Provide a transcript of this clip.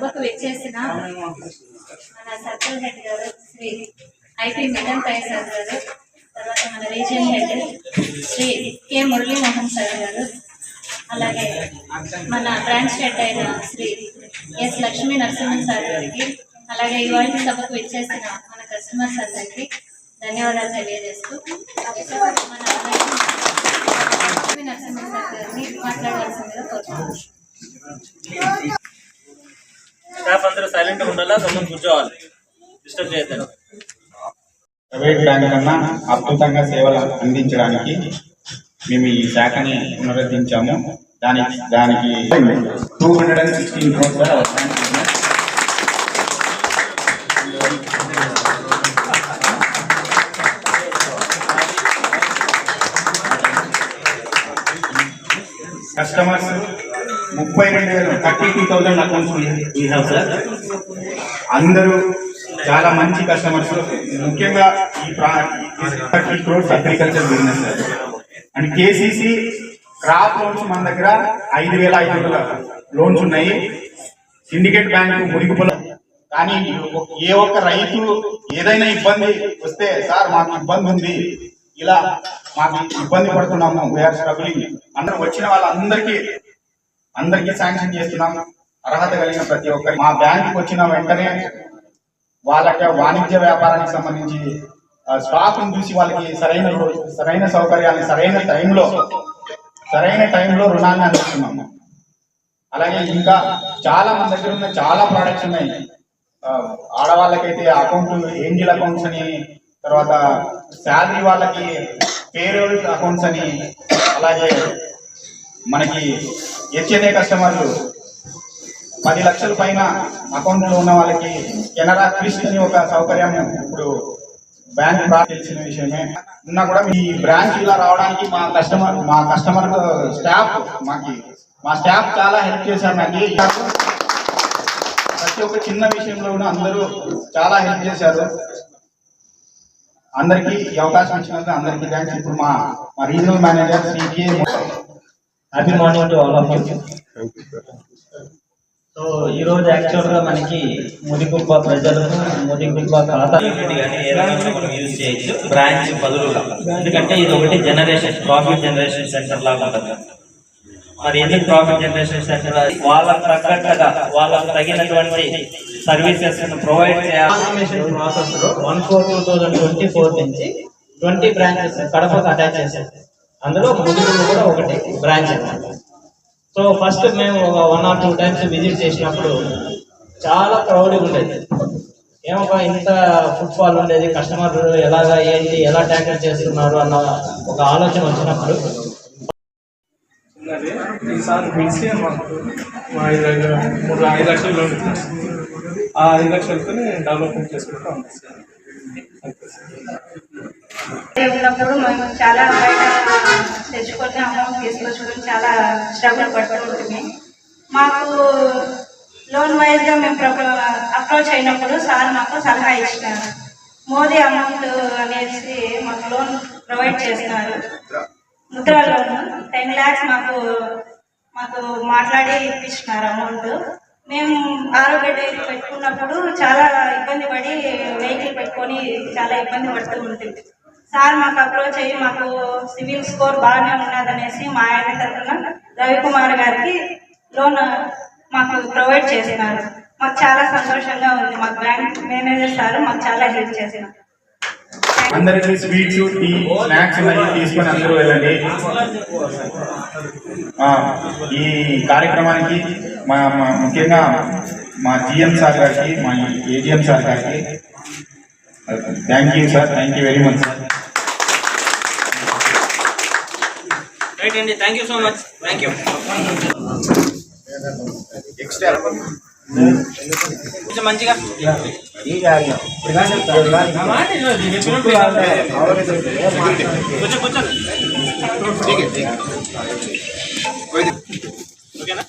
సభకు వచ్చేసిన మన సర్కిల్ హెడ్ గారు శ్రీ ఐపీ మిలన్ పై సార్ గారు తర్వాత మన region head Shri K Muralimohan sir గారు అలాగే మన బ్రాంచ్ హెడ్ అయిన శ్రీ ఎస్ లక్ష్మీ నరసింహన్ సార్ గారికి అలాగే ఇవాళ సభకు వచ్చేసిన మన కస్టమర్స్ అందరికీ ధన్యవాదాలు తెలియజేస్తూ మన లక్ష్మీ నరసింహన్ సార్ గారిని మాట్లాడవలసిందిగా కోరుతున్నాను. సైలెంట్ ఉండాలా? గమ్మున కూర్చోవాలి. డిస్టర్బ్ చేయొద్దండి ప్రైవేట్ బ్యాంక్ కన్నా అద్భుతంగా సేవలు అందించడానికి మేము ఈ శాఖని పునరుద్ధరించాము. దానికి దానికి two hundred and sixteen crores customers ముప్పై రెండు వేల. థర్టీ టూ థౌసండ్ అకౌంట్స్ అందరూ చాలా మంచి కస్టమర్స్ ముఖ్యంగా ఈ thirty crores agriculture business and KCC crop loans మన దగ్గర ఐదు వేల ఐదు వందల లోన్స్ ఉన్నాయి. సిండికేట్ బ్యాంకు మురిగిపోల కానీ ఏ ఒక్క రైతు ఏదైనా ఇబ్బంది వస్తే సార్ మాకు ఇబ్బంది ఉంది. ఇలా మాకు ఇబ్బంది పడుతున్నాము. వీఆర్ స్ట్రగులింగ్ అందరూ వచ్చిన వాళ్ళందరికీ అందరికీ శాంక్షన్ చేస్తున్నాం. అర్హత కలిగిన ప్రతి ఒక్కరి మా బ్యాంకుకి వచ్చిన వెంటనే వాళ్ళకి వాణిజ్య వ్యాపారానికి సంబంధించి స్టాక్ను చూసి వాళ్ళకి సరైన సరైన సౌకర్యాన్ని సరైన టైంలో సరైన టైంలో రుణాన్ని అందిస్తున్నాము అలాగే ఇంకా చాలా మన దగ్గర ఉన్న చాలా ప్రోడక్ట్స్ ఉన్నాయి. ఆ, ఆడవాళ్ళకైతే అకౌంట్ ఏంజిల్ అకౌంట్స్ అని తర్వాత శాలరీ వాళ్ళకి పేరోల్ అకౌంట్స్ అని అలాగే మనకి హెచ్ఎన్ఏ కస్టమర్లు పది లక్షల పైన అకౌంట్లో ఉన్న వాళ్ళకి కెనరా క్రిస్ట్ అని ఒక సౌకర్యం ఇప్పుడు బ్యాంక్ తెలిసిన విషయమే. ఉన్నా కూడా ఈ బ్రాంచ్ ఇలా రావడానికి మా కస్టమర్ మా కస్టమర్ స్టాఫ్ మాకి మా స్టాఫ్ చాలా హెల్ప్ చేశారు నాకు ప్రతి ఒక్క చిన్న విషయంలో కూడా అందరూ చాలా హెల్ప్ చేశారు. అందరికీ ఈ అవకాశం ఇచ్చినందుకు అందరికీ థ్యాంక్స్ ఇప్పుడు మా మా regional manager Shri happy morning to all of you so ఈ రోజు యాక్చువల్గా మనకి ముదిగుబ్బ ప్రజలకు ముదిగుబ్బ ఖాతా. కానీ ఏదైనా మనం యూజ్ చేయొచ్చు. బ్రాంచ్ బదులుగా. ఎందుకంటే ఇది ఒకటి జనరేషన్ ప్రాఫిట్ జనరేషన్ సెంటర్ లాగా ఉంటుంది. మరి ఎందుకు ప్రాఫిట్ జనరేషన్ సెంటర్ వాళ్ళకి తగ్గట్టుగా వాళ్ళకి తగినటువంటి సర్వీసెస్ ప్రొవైడ్ చేయాలి. ప్రాసెస్లో one four two thousand twenty four నుంచి ట్వంటీ బ్రాంచెస్ కడపకు అటాచ్ చేశారు. అందులో ముదిగుబ్బ కూడా ఒకటి బ్రాంచ్ అన్నమాట. సో ఫస్ట్ మేము ఒక one or two times visit చేసినప్పుడు చాలా క్రౌడింగ్ ఉండేది. ఏమో ఇంత ఫుట్ఫాల్ ఉండేది కస్టమర్లు ఎలాగా ఏంటి ఎలా ట్యాకిల్ చేస్తున్నారు అన్న ఒక ఆలోచన వచ్చినప్పుడు ఈసారి మా ఐదు లక్షల ఐదు లక్షలు లోన్ ఆ ఐదు లక్షలతో డెవలప్మెంట్ చేసుకుంటాం సార్. ఉన్నప్పుడు మేము చాలా బయట తెచ్చుకొని అమౌంట్ తీసుకొచ్చుకొని చాలా స్ట్రగుల్ పడుతూ ఉంటుంది మాకు లోన్ వైజ్గా మేము అప్రోచ్ అయినప్పుడు సార్ మాకు సలహా ఇచ్చినారు. మోదీ అమౌంట్ అనేసి మాకు లోన్ ప్రొవైడ్ చేస్తున్నారు. ముద్ర లోన్ టెన్ ల్యాక్స్ మాకు మాకు మాట్లాడి ఇప్పించినారు అమౌంట్. మేము ఆరోగ్య డైరీ పెట్టుకున్నప్పుడు చాలా ఇబ్బంది పడి వెహికల్ పెట్టుకొని చాలా ఇబ్బంది పడుతూ ఉంటుంది. సార్ మాకు అప్రోచ్ అయ్యి మాకు సివిల్ స్కోర్ బాగానే ఉన్నదనేసి మా ఆయన తరఫున రవికుమార్ గారికి లోన్ మాకు ప్రొవైడ్ చేసినారు మాకు చాలా సంతోషంగా ఉంది. మాకు బ్యాంక్ మేనేజర్ సార్ మాకు చాలా హెల్ప్ చేసినారు. అందరికీ స్వీట్స్ టీ స్నాక్స్ ఉన్నాయి తీసుకొని అందరూ వెళ్ళండి. ఈ కార్యక్రమానికి మా మా- ముఖ్యంగా మా జిఎం సార్ గారికి మా ఏజిఎం సార్ గారికి thank you sir thank you very much sir. Right అండి thank you so much thank you కొంచెం మంచిగా. కూర్చో కూర్చోండి ఓకేనా?